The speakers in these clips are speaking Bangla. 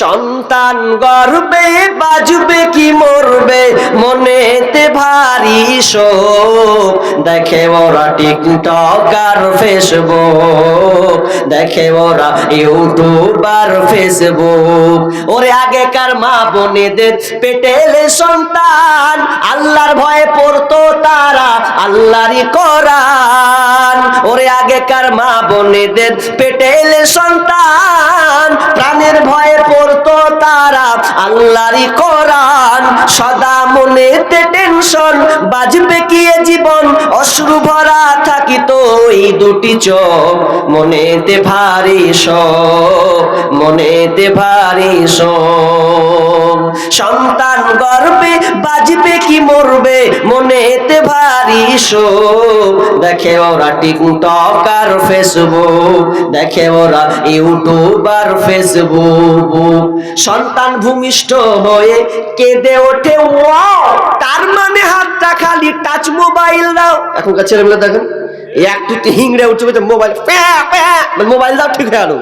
সন্তান গর্বে বাজবে কি মরবে? মনেতে ভারী শোক। দেখে ওরা টিকটক আর ফেসবুক। দেখে ওরা ইউটিউব আর ফেসবুক। ওরে আগেকার মা বোনেদের পেটেলে সন্তান। আল্লাহর ভয়ে পড়তো তারা, আল্লাহরই কোরআন। ওরে আগেকার মা বোনেদের পেটেলে সন্তান। আল্লাহরই কোরআন, সদা মনেতে টেনশন বাজবে কি জীবন? অশ্রু ভরা থাকিত এই দুটি চোখ, মনেতে ভারী শোক, মনেতে ভারী শোক। সন্তান গর্বে, বাজবে কি মরবে? মনেতে ভারী শোক। দেখে ওরা টিকটক আর ফেসবুক। দেখে ওরা ইউটিউব আর ফেসবুক। সন্তান ভূমিষ্ঠ হয়ে কেঁদে ওঠে, ওয়াও! তার মানে হাতটা খালি টাচ মোবাইল দাও। এখনকার ছেলেগুলো দেখেন একটু হিংড়ে উঠছে মোবাইল মোবাইল দাও, ঠিক হয়ে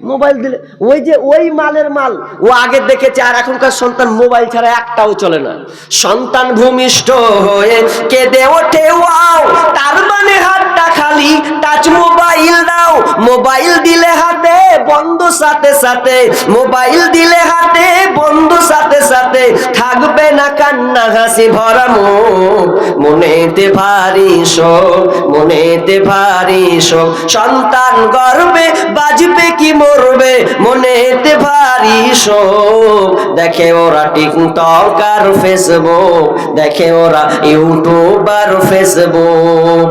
মোবাইল দিলে, ওই যে ওই মালের মাল, ও আগে দেখেছে, আর এখনকার সন্তান মোবাইল ছাড়া একটাও চলে না। সন্তান ভূমিষ্ঠ হয়ে কেঁদে ওঠে, ওয়াও, তার মানে হাতটা খালি টাচ মোবাইল দাও। মোবাইল দিলে হাতে, বন্ধ সাথে সাথে। মোবাইল দিলে হাতে, বন্ধ সাথে সাথে। থাকবে না কান্না, হাসি ভরা মুখ। মনেতে ভারী মনেতে ভারী সন্তান গর্বে বাজবে কি মরবে, মনেতে ভারী দেখে ওরা টিকটক আর ফেসবুক দেখে ওরা ইউটিউব আর ফেসবুক